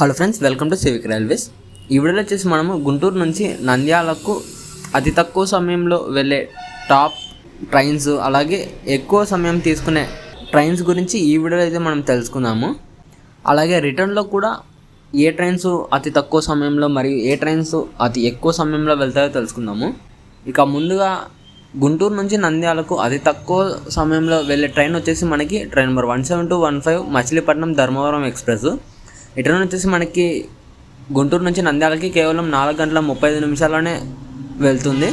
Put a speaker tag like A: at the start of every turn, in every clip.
A: Hello friends welcome to civic railways ఈ వీడియోలో వచ్చేసి మనము గుంటూరు నుంచి నంద్యాలకు అతి తక్కువ సమయంలో వెళ్ళే టాప్ ట్రైన్స్ అలాగే ఎక్కువ సమయం తీసుకునే ట్రైన్స్ గురించి ఈ వీడియోలో అయితే మనం తెలుసుకుందాము. అలాగే రిటర్న్లో కూడా ఏ ట్రైన్స్ అతి తక్కువ సమయంలో మరియు ఏ ట్రైన్స్ అతి ఎక్కువ సమయంలో వెళ్తాయో తెలుసుకుందాము. ఇక ముందుగా గుంటూరు నుంచి నంద్యాలకు అతి తక్కువ సమయంలో వెళ్ళే ట్రైన్ వచ్చేసి మనకి train number one seven two one five Machilipatnam Dharmavaram express return వచ్చేసి మనకి గుంటూరు నుంచి నంద్యాలకి కేవలం నాలుగు గంటల ముప్పై ఐదు నిమిషాల్లోనే వెళ్తుంది.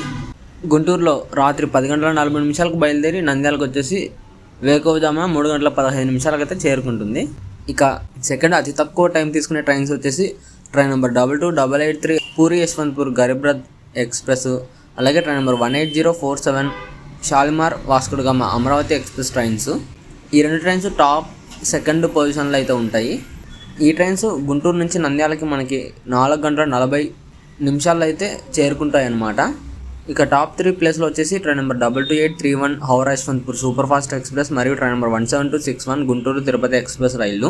A: గుంటూరులో రాత్రి పది గంటల నలభై నిమిషాలకు బయలుదేరి నంద్యాలకు వచ్చేసి వేకోవజామున మూడు గంటల పదహైదు నిమిషాలకు అయితే చేరుకుంటుంది. ఇక సెకండ్ అతి తక్కువ టైం తీసుకునే ట్రైన్స్ వచ్చేసి train number double two double eight three Puri Yesvantpur Garib Rath express అలాగే train number one eight zero four seven Shalimar Vasco da Gama Amaravati express trains. ఈ రెండు ట్రైన్స్ టాప్ సెకండ్ పొజిషన్లో అయితే ఉంటాయి. ఈ trains Guntur నుంచి నంద్యాలకి మనకి నాలుగు గంటల నలభై నిమిషాల్లో అయితే చేరుకుంటాయి అన్నమాట ఇక టాప్ త్రీ ప్లేస్లో వచ్చేసి train number double two eight three one Howrah Yesvantpur super fast express మరియు train number one seven two six one Guntur Tirupati express రైళ్ళు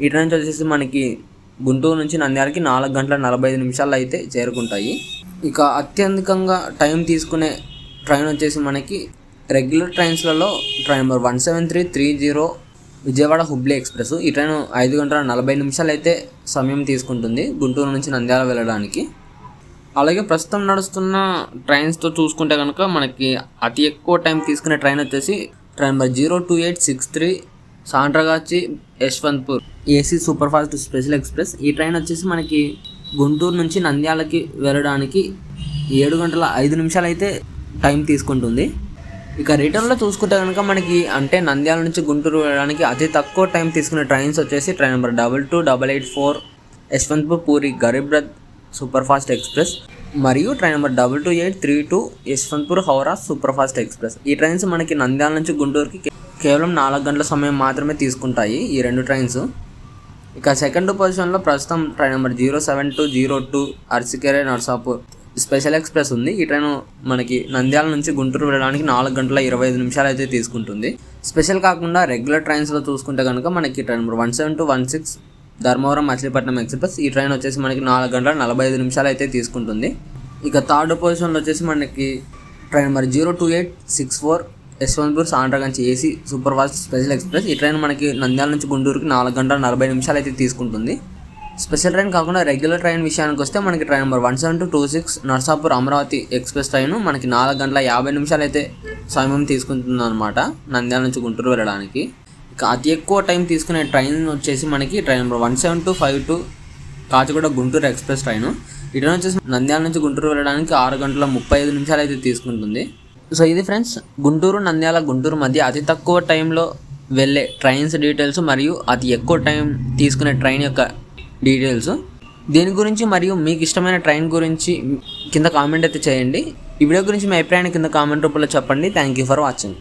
A: ఈ ట్రైన్స్ వచ్చేసి మనకి గుంటూరు నుంచి నంద్యాలకి నాలుగు గంటల నలభై ఐదు నిమిషాల్లో అయితే చేరుకుంటాయి. ఇక అత్యధికంగా టైం తీసుకునే ట్రైన్ వచ్చేసి మనకి regular ట్రైన్స్లలో train number one seven three three zero Vijayawada Hubli express. ఈ ట్రైన్ ఐదు గంటల నలభై నిమిషాలు అయితే సమయం తీసుకుంటుంది గుంటూరు నుంచి నంద్యాల వెళ్ళడానికి. అలాగే ప్రస్తుతం నడుస్తున్న ట్రైన్స్తో చూసుకుంటే కనుక మనకి అతి ఎక్కువ టైం తీసుకునే ట్రైన్ వచ్చేసి train number zero two eight six three Santragachi Yesvantpur. AC super fast special express. ఈ ట్రైన్ వచ్చేసి మనకి గుంటూరు నుంచి నంద్యాలకి వెళ్ళడానికి ఏడు గంటల ఐదు నిమిషాలు అయితే టైం తీసుకుంటుంది. ఇక రిటర్న్లో చూసుకుంటే కనుక మనకి అంటే నంద్యాల నుంచి గుంటూరు వెళ్ళడానికి అతి తక్కువ టైం తీసుకునే ట్రైన్స్ వచ్చేసి train number double two double eight four Yesvantpur Puri Garib Rath super fast express మరియు train number double two eight three two Yesvantpur Howrah super fast express ఈ ట్రైన్స్ మనకి నంద్యాల నుంచి గుంటూరుకి కేవలం నాలుగు గంటల సమయం మాత్రమే తీసుకుంటాయి ఈ రెండు ట్రైన్స్ ఇక సెకండ్ పొజిషన్లో ప్రస్తుతం train number zero seven two zero two Arsikere Narsapur. Special express ఉంది. ఈ ట్రైన్ మనకి నంద్యాల నుంచి గుంటూరు వెళ్ళడానికి నాలుగు గంటల ఇరవై ఐదు నిమిషాలు అయితే తీసుకుంటుంది. స్పెషల్ కాకుండా రెగ్యులర్ ట్రైన్స్లో చూసుకుంటే కనుక మనకి train number one seven two one six Dharmavaram Machilipatnam express ఈ ట్రైన్ వచ్చేసి మనకి నాలుగు గంటల నలభై ఐదు నిమిషాలు అయితే తీసుకుంటుంది. ఇక థర్డ్ పొజిషన్లో వచ్చేసి మనకి train number zero two eight six four Yesvantpur Santragachi AC super fast special express ఈ ట్రైన్ మనకి నంద్యాల నుంచి గుంటూరుకి నాలుగు గంటల నలభై నిమిషాలు అయితే తీసుకుంటుంది. స్పెషల్ ట్రైన్ కాకుండా రెగ్యులర్ ట్రైన్ విషయానికి వస్తే మనకి train number one seven two two six Narsapur Amaravati express train మనకి నాలుగు గంటల యాభై నిమిషాలు అయితే సమయం తీసుకుంటుంది అనమాట నంద్యాల నుంచి గుంటూరు వెళ్ళడానికి. ఇక అతి ఎక్కువ టైం తీసుకునే ట్రైన్ వచ్చేసి మనకి train number one seven two five two Kacheguda Guntur express train. ఈ వచ్చేసి నంద్యాల నుంచి గుంటూరు వెళ్ళడానికి ఆరు గంటల ముప్పై ఐదు నిమిషాలు అయితే తీసుకుంటుంది. సో ఇది ఫ్రెండ్స్ గుంటూరు నంద్యాల గుంటూరు మధ్య అతి తక్కువ టైంలో వెళ్ళే ట్రైన్స్ డీటెయిల్స్ మరియు అతి ఎక్కువ టైం తీసుకునే ట్రైన్ యొక్క డీటెయిల్స్. దీని గురించి మరియు మీకు ఇష్టమైన ట్రైన్ గురించి కింద కామెంట్ అయితే చేయండి. ఈ వీడియో గురించి మీ అభిప్రాయాన్ని కింద కామెంట్ రూపంలో చెప్పండి. Thank you for watching